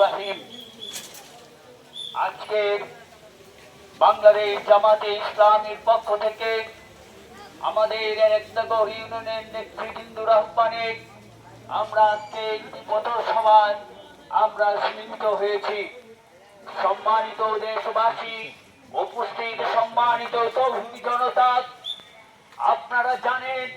রহিম। পক্ষ থেকে আমাদের নেতৃবৃন্দুর আহ্বানে আমরা আজকে একটি পথসভায় আমরা সীমিত হয়েছি। সম্মানিত দেশবাসী, উপস্থিত সম্মানিত তৌহিদি জনতা, আপনারা জানেন,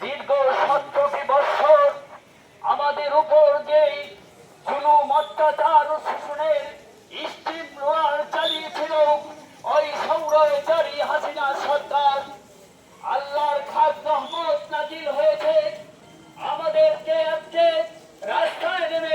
দীর্ঘ সতেরোটি বছর আমাদের উপর যে জুলুম অত্যাচার ও শোষণের স্টিম রোলার চালিয়েছিল ওই সৌরচারী হাসিনা সরকার। আল্লাহর খাদ রহমত নাজিল হয়েছে। আমাদেরকে আজকে রাস্তায় নেমে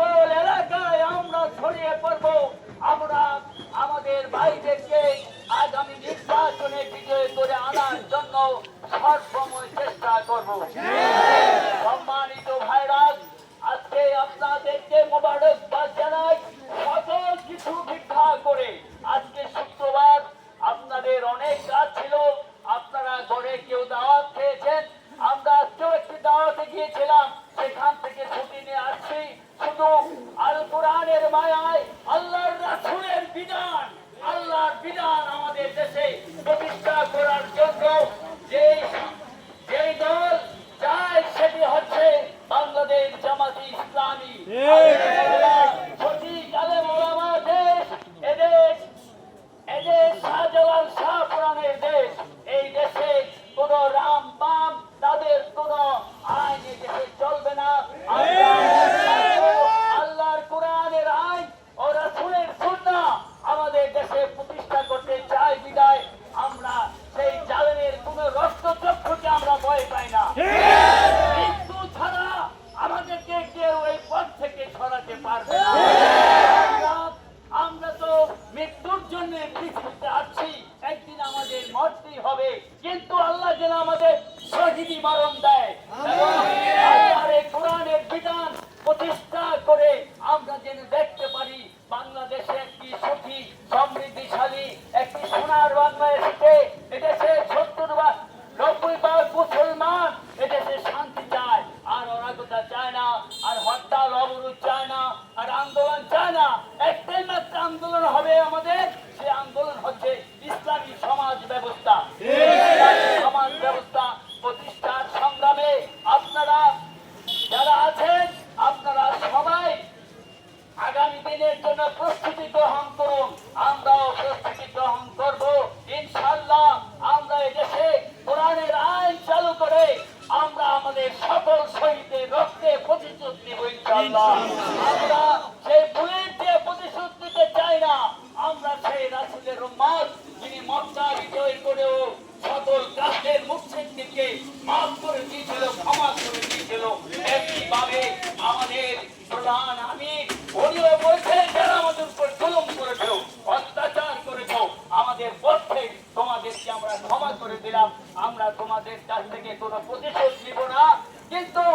থেকে কোনো প্রতিশোধ নিব না। কিন্তু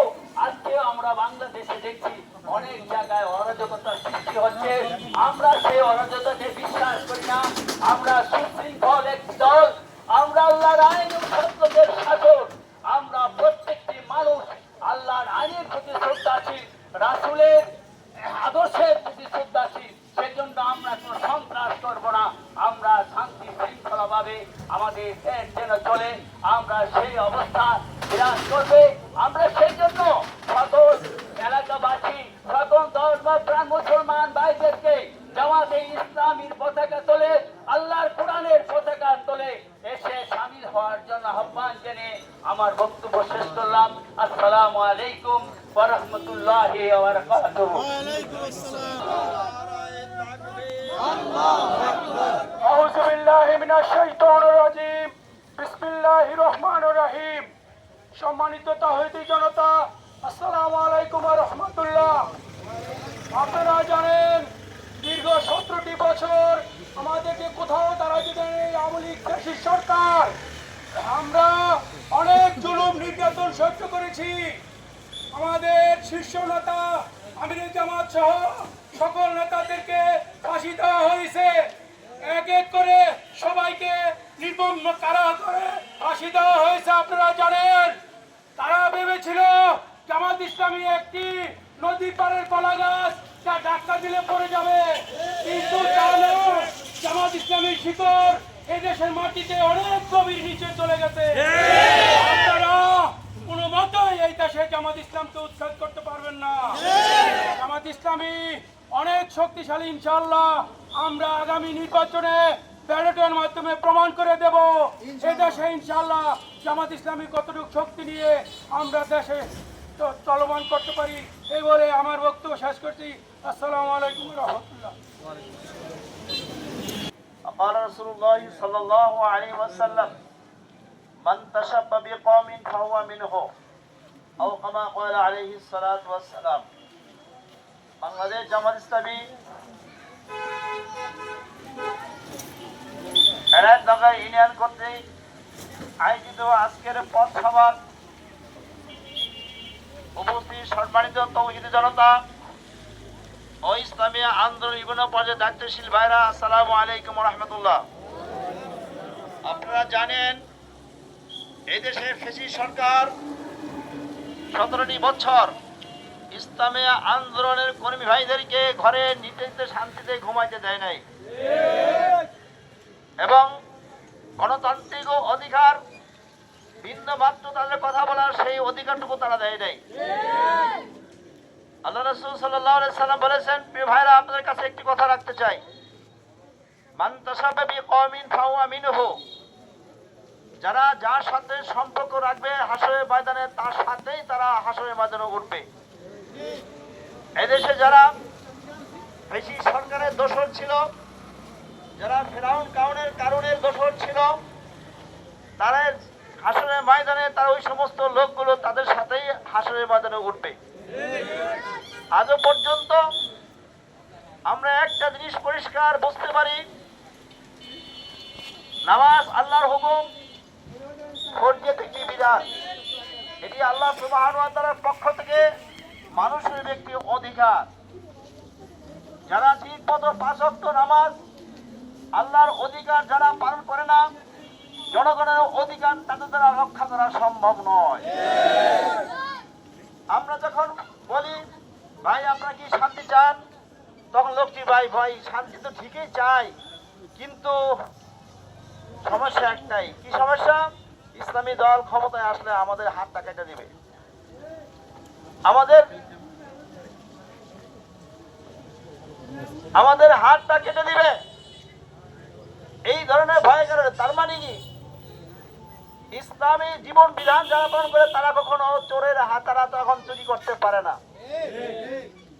আজকে আমরা বাংলাদেশে দেখছি অনেক জায়গায় অরাজকতার সৃষ্টি হচ্ছে। আমরা সেই অরাজকতাকে বিশ্বাস করি না। আমরা সুশৃঙ্খল একটি দল। আমরা আল্লাহর আইন সত্যদের শাসক। আমরা প্রত্যেকটি মানুষ আল্লাহর আইনের প্রতি শ্রদ্ধাশীল, রাসুলের আদর্শের প্রতি শ্রদ্ধাশীল। সেজন্য আমরা কোনো সন্ত্রাস করব না। আমরা শান্তি শৃঙ্খলাভাবে আমাদের যেন চলে। সেই অবস্থা বিরাজ করবে আমরা সেই জন্য সকল এলাকাবাসী সকল ধর্ম প্রাণ মুসলমান ভাইদেরকে জামাতে ইসলামীর পতাকা তোলে আল্লাহর কোরআনের পতাকা তোলে এসে সামিল হওয়ার জন্য আহ্বান জেনে আমার বক্তব্য শেষ করলাম আসসালামু আলাইকুম ওয়া রাহমাতুল্লাহি ওয়া বারাকাতুহু أعوذ بالله من الشيطان الرجيم বিসমিল্লাহ রহমান রাহিম। সম্মানিত তাহিদি জনতা, আসসালামু আলাইকুম রহমতুল্লাহ। আপনারা জানেন, দীর্ঘ সতেরোটি বছর আমাদেরকে কোথাও তারা দিতেন এই আওয়ামী লীগ সরকার। আমরা অনেক জুলুম, নির্যাতন সহ্য করেছি। আমাদের শীর্ষ নেতা আমির জামাত সহ সকল নেতাদেরকে ফাঁসি দেওয়া হয়েছে। এক এক করে সবাইকে নির্মম কারা করে? ফাঁসি দেওয়া হয়েছে আপনারা জানেন। তারা ভেবেছিল জামাত ইসলামী একটি নদী পাড়ের কলা গাছ যা ধাক্কা দিলে পড়ে যাবে। কিন্তু জামাত ইসলামীর শিকড় এই দেশের মাটিতে অনেক গভীর নিচে চলে গেছে। কোনো মতেই এই দেশে জামাত ইসলামকে উৎখাত করতে পারবেন না। জামাত ইসলামী অনেক শক্তিশালী ইনশাল্লাহ আমরা আগামী নির্বাচনে ব্যালটের মাধ্যমে প্রমাণ করে দেব এই দেশে ইনশাল্লাহ জামাত ইসলামী কতটুকু শক্তি নিয়ে আমরা দেশে চ- চলমান করতে পারি এই বলে আমার বক্তব্য শেষ করছি আসসালামু আলাইকুম রহমতুল্লাহ قال رسول الله صلى الله عليه وسلم من تشبه بقوم فهو منه أو كما قال عليه الصلاة والسلام বাংলাদেশ জামাত ইসলামী এরাতনগর ইউনিয়ন কর্তৃক আয়োজিত আজকের পথ সভার উপস্থিত সম্মানিত তৌহিদ জনতা ও ইসলামী আন্দোলন বিভিন্ন পর্যায়ে দায়িত্বশীল ভাইরা, আসসালামু আলাইকুম রহমতুল্লাহ। আপনারা জানেন এই দেশে ফেসি সরকার সতেরোটি বছর ইসলামী আন্দোলনের কর্মী ভাইদেরকে ঘরে নিতে শান্তিতে ঘুমাইতে দেয় নাই। এবং গণতান্ত্রিক অধিকার ভিন্ন মাত্র তাদের কথা বলার সেই অধিকারটুকু তারা দেয় নাই। আল্লাহ রসুল সাল্লাহ সাল্লাম বলেছেন, প্রিয় ভাইরা, আপনাদের কাছে একটি কথা রাখতে চাই। যারা যার সাথে সম্পর্ক রাখবে হাসরের ময়দানে, তার সাথেই তারা হাসরের ময়দানে উঠবে। এদেশে যারা বেশি সরকারের দোষর ছিল, যারা ফেরাউন কাউনের কারণের দোষর ছিল তারা হাসরের ময়দানে তারা ওই সমস্ত লোকগুলো তাদের সাথেই হাসরের ময়দানে উঠবে। আজও পর্যন্ত আমরা একটা জিনিস পরিষ্কার বুঝতে পারি। নামাজ আল্লাহর হুকুম একটি বিধান এটি আল্লাহ পক্ষ থেকে মানুষের একটি অধিকার। যারা ঠিক মতো পাঁচ নামাজ, আল্লাহর অধিকার যারা পালন করে না জনগণের অধিকার তাদের দ্বারা রক্ষা করা সম্ভব নয়। আমরা যখন বলি, ভাই, আপনারা কি শান্তি চান? তখন লোকটি, ভাই ভাই, শান্তি তো ঠিকই চাই, কিন্তু সমস্যা একটাই। কি সমস্যা? ইসলামী দল ক্ষমতায় আসলে আমাদের হাতটা কেটে দিবে। আমাদের আমাদের হাতটা কেটে দিবে। এই ধরনের ভয় কারণে তার মানে কি? ইসলামী জীবন বিধান যারা পালন করে, তারা কখনো চোরের হাতারা তখন চুরি করতে পারে না।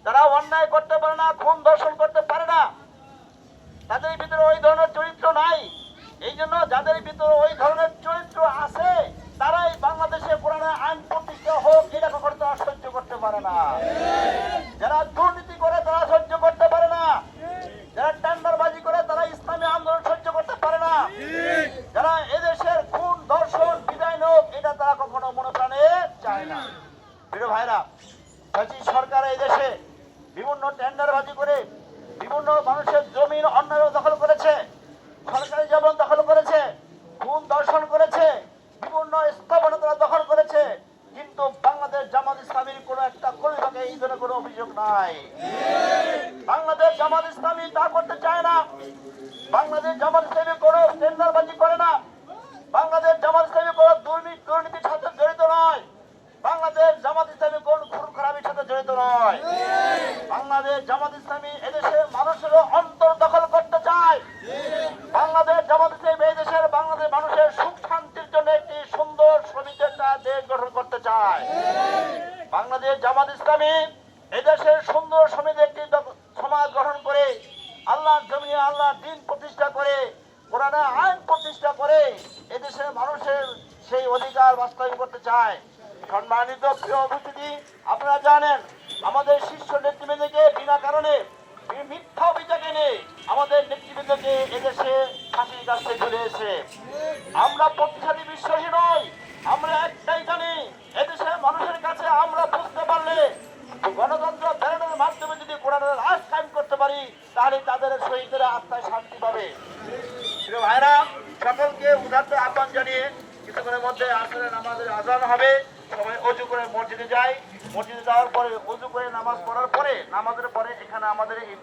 তারা অন্যায় করতে পারে না, খুন দর্শন করতে পারে না, তাদের ভিতরে ওই ধরনের চরিত্র নাই। এই জন্য যাদের ভিতরে ওই ধরনের চরিত্র আছে, তারাই বাংলাদেশে পুরানো আইন প্রতিষ্ঠা হোক, এটা তারা সহ্য করতে পারে না। যারা দুর্নীতি করে, তারা সহ্য করতে পারে না। যারা টেন্ডারবাজি করে, তারা ইসলামী আন্দোলন সহ্য করতে পারে না। সুযোগ নাই। বাংলাদেশ জামাত ইসলামী তা করতে চায় না। বাংলাদেশ জামাত ইসলামী কোনো টেন্ডারবাজি করে না। বাংলাদেশ জামাত ইসলামী কোনো দুর্নীতি দুর্নীতির সাথে জড়িত নয়। বাংলাদেশ জামাত ইসলামী কোন খুন খারাপির সাথে জড়িত নয়। বাংলাদেশ জামাত ইসলামী এদেশের মানুষের অন্তর দখল করতে চায়। বাংলাদেশ জামাত ইসলামী এদেশের বাংলাদেশ মানুষের সুখ শান্তির জন্য একটি সুন্দর শ্রমিকের দেশ গঠন করতে চায়। বাংলাদেশ জামাত ইসলামী ফাঁসির চলে এসে আমরা প্রতিশালী বিশ্বাসী নই, আমরা একটাই জানি, এদেশের মানুষের কাছে আমরা বুঝতে পারলে গণতন্ত্র ব্যালটের মাধ্যমে যদি কোরআনের রাজ কায়েম করতে পারি, তাহলে তাদের শহীদের আত্মায় শান্তি পাবে। ভাইরা, সকলকে উদার্ত আহ্বান জানিয়ে কিছুক্ষণের মধ্যে আসলে নামাজের আজান হবে। সবাই অজু করে মসজিদে যায়। মসজিদে যাওয়ার পরে অজু করে নামাজ পড়ার পরে, নামাজের পরে এখানে আমাদের এই